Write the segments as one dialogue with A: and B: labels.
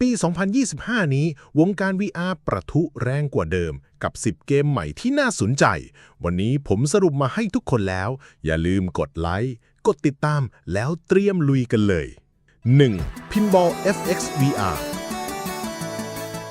A: ปี 2025 นี้ วงการ VR ประทุแรงกว่าเดิม กับ 10 เกมใหม่ที่น่าสนใจ วันนี้ผมสรุปมาให้ทุกคนแล้ว อย่าลืมกดไลค์ กดติดตาม แล้วเตรียมลุยกันเลย 1. Pinball FX VR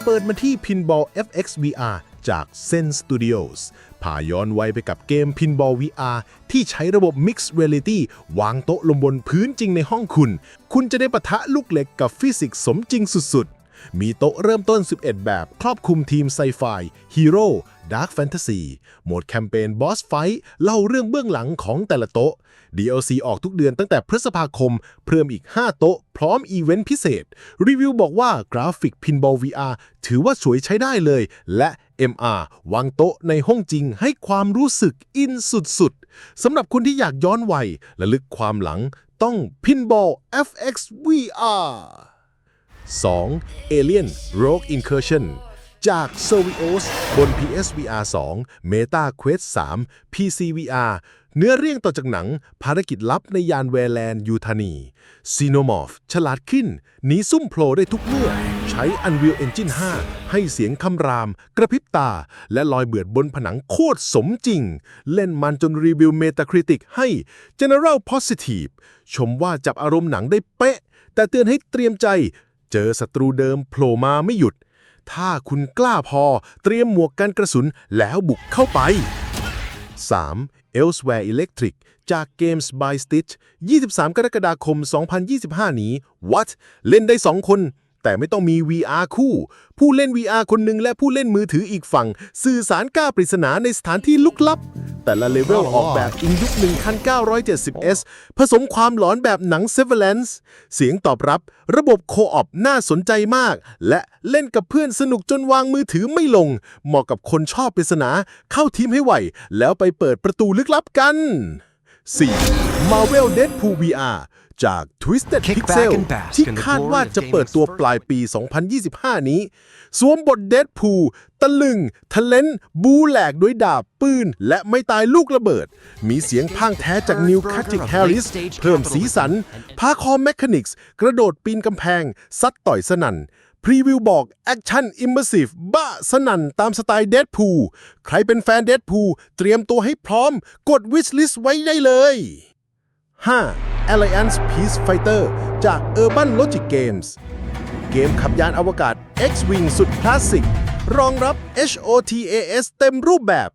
A: เปิดมาที่ Pinball FX VR จาก Zen Studios พาย้อนไวยไปกับเกม Pinball VR ที่ใช้ระบบ Mixed Reality วางโต๊ะลงบนพื้นจริงในห้องคุณ คุณจะได้ปะทะลูกเหล็กกับฟิสิกส์สมจริงสุดๆ มีโต๊ะเริ่มต้น 11 แบบ ครอบคลุมทีมไซไฟฮีโร่ดาร์คแฟนตาซีโหมดแคมเปญบอสไฟท์เล่าเรื่องเบื้องหลังของแต่ละโต๊ะ DLC ออกทุกเดือนตั้งแต่พฤษภาคม เพิ่มอีก 5 โต๊ะ พร้อมอีเวนต์พิเศษ รีวิวบอกว่ากราฟิก Pinball VR ถือว่าสวยใช้ได้เลย และ MR วางโต๊ะในห้องจริงให้ความรู้สึกอินสุดๆสำหรับคนที่อยากย้อนวัยและลึกความหลังต้อง Pinball FX VR 2. Alien Rogue Incursion จาก Servios บน PSVR 2 Meta Quest 3 PC VR เนื้อเรื่องต่อจากหนัง ภารกิจลับในยานแวร์แลนด์ยูทานีซีโนมอร์ฟฉลาดขึ้น หนีซุ่มโผล่ได้ทุกเมื่อ ใช้ Unreal Engine 5 ให้เสียงคำราม กระพริบตา และลอยเบือดบนผนังโคตรสมจริง เล่นมันจนรีวิว Metacritic ให้ General Positive ชมว่าจับอารมณ์หนังได้เป๊ะ แต่เตือนให้เตรียมใจ เจอศัตรูเดิมโผล่มาไม่หยุด ถ้าคุณกล้าพอเตรียมหมวกกันกระสุนแล้วบุกเข้าไป 3. Elsewhere Electric จาก Games by Stitch 23 กรกฎาคม 2025 นี้ What เล่นได้ 2 คน แต่ไม่ต้องมี VR คู่ ผู้เล่น VR คนหนึ่งและผู้เล่นมือถืออีกฝั่ง สื่อสารกล้าปริศนาในสถานที่ลึกลับ แต่ละเลเวลออกแบบอิงยุค 1970S ผสมความหลอนแบบหนัง Severance เสียงตอบรับ ระบบโคออปน่าสนใจมาก และเล่นกับเพื่อนสนุกจนวางมือถือไม่ลง เหมาะกับคนชอบปริศนา เข้าทีมให้ไหว แล้วไปเปิดประตูลึกลับกัน 4. Marvel Deadpool VR จาก Twisted
B: Kick back
A: Pixel
B: and bask
A: ที่
B: in the
A: คาดว่า
B: glory of
A: จะเปิดตัว
B: gaming's
A: ปลายปี 2025 นี้ สวมบทเดดพูลตะลึง ทะเลนบูแหลกด้วยดาบปืน และไม่ตายลูกระเบิด มีเสียงพางแท้จากนิวคาติกแฮร์ริส เพิ่มสีสัน พาคอมแมคานิกส์ กระโดดปีนกำแพง ซัดต่อยสนั่นพรีวิวบอก แอคชั่นอิมเมอร์ซีฟบ้าสนั่นตามสไตล์เดดพูลใครเป็นแฟนเดดพูลเตรียมตัวให้พร้อม กดวิชลิสไว้ได้เลย 5. Alliance Peace Fighter จาก Urban Logic Games เกมขับยานอวกาศ X-Wing สุดคลาสสิก รองรับ HOTAS เต็มรูปแบบ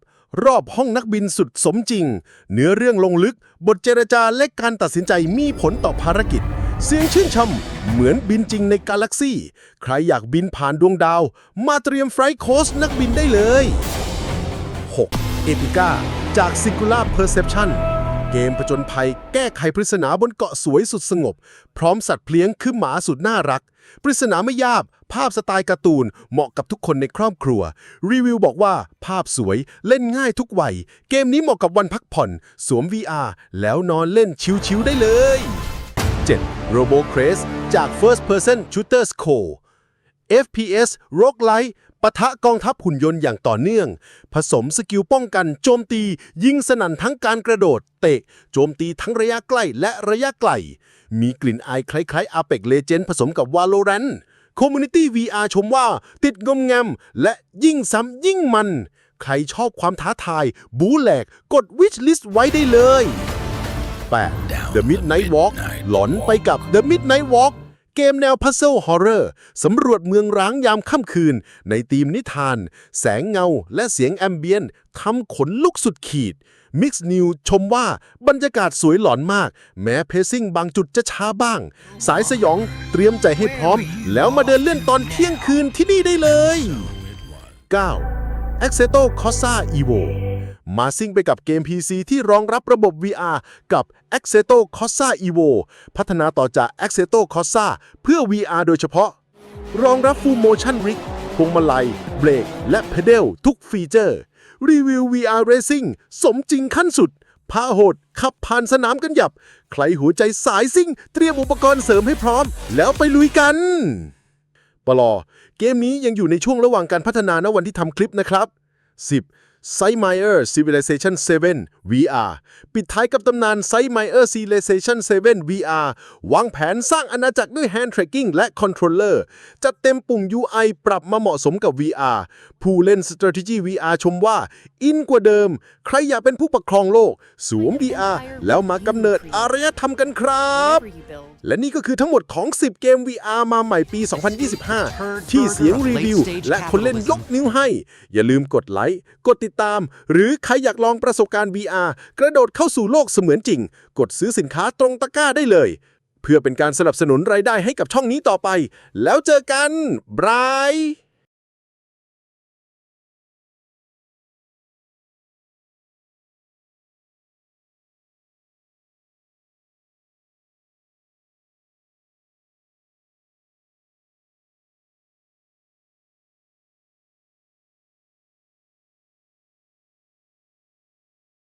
A: รอบห้องนักบินสุดสมจริง เนื้อเรื่องลงลึก บทเจรจาและการตัดสินใจมีผลต่อภารกิจ เสียงชื่นชมเหมือนบินจริงในกาแล็กซี่ ใครอยากบินผ่านดวงดาว มาเตรียมไฟล์โค้ชนักบินได้เลย 6. เอพิก้าจาก Singular Perception เกมผจญภัยแก้ไขปริศนาบนเกาะสวยสุดสงบ พร้อมสัตว์เพลี้ยงคือหมาสุดน่ารัก ปริศนาไม่ยากภาพสไตล์การ์ตูน เหมาะกับทุกคนในครอบครัว รีวิวบอกว่าภาพสวยเล่นง่ายทุกวัย เกมนี้เหมาะกับวันพักผ่อน สวม VR แล้วนอนเล่นชิวๆได้เลย 7. Robo Craze จาก First Person Shooters Co FPS Roguelite ปะทะกองทัพหุ่นยนต์อย่างต่อเนื่อง ผสมสกิลป้องกันโจมตี ยิงสนั่นทั้งการกระโดด เตะ โจมตีทั้งระยะใกล้และระยะไกล มีกลิ่นอายคล้ายๆ Apex Legends ผสมกับ Valorant Community VR ชมว่าติดงมงำและยิ่งซ้ำยิ่งมัน ใครชอบความท้าทาย บูแหลก กด Wish List ไว้ได้เลย 8. The Midnight Walk หลอนไปกับ The Midnight Walk เกมแนว Puzzle Horror สำรวจเมืองร้างยามค่ำคืน ในธีมนิทาน แสงเงา และเสียงแอมเบียนทำขนลุกสุดขีด Mix New ชมว่าบรรยากาศสวยหลอนมาก แม้เพซซิ่งบางจุดจะช้าบ้าง สายสยองเตรียมใจให้พร้อม แล้วมาเดินเล่นตอนเที่ยงคืนที่นี่ได้เลย 9. a x e t o Corsa Evo มาซิ่งไปกับเกม PC ที่รองรับระบบ VR กับ a x e t o Corsa Evo พัฒนาต่อจาก a x e t o Corsa เพื่อ VR โดยเฉพาะ รองรับ Full Motion Rig พวงมาลัย เบรก และ Pedal ทุกฟีเจอร์ รีวิว VR Racing สมจริงขั้นสุด พาโหด ขับผ่านสนามกันหยับ ใครหัวใจสายซิ่ง เตรียมอุปกรณ์เสริมให้พร้อม แล้วไปลุยกันปลอเกมนี้ยังอยู่ในช่วงระหว่างการพัฒนาณวันที่ทำคลิปนะครับ 10. S i m e r Civilization 7 VR ปิดท้ายกับตำนาน s i m e r Civilization 7 VR วางแผนสร้างอาณาจักรด้วย Hand Tracking และ Controller จัดเต็มปุ่ม UI ปรับมาเหมาะสมกับ VR ผู้เล่น Strategy VR ชมว่า อินกว่าเดิม ใครอยากเป็นผู้ปกครองโลก สวม VR แล้วมากำเนิดอารยธรรมกันครับ และนี่ก็คือทั้งหมดของ 10 เกม VR มาใหม่ปี 2025 ที่เสียงรีวิว และคนเล่นยกนิ้วให้ อย่าลืมกดไลค์กดติดตาม หรือใครอยากลองประสบการณ์ VR กระโดดเข้าสู่โลกเสมือนจริง กดซื้อสินค้าตรงตะกร้าได้เลย เพื่อเป็นการสนับสนุนรายได้ให้กับช่องนี้ต่อไป แล้วเจอกันบาย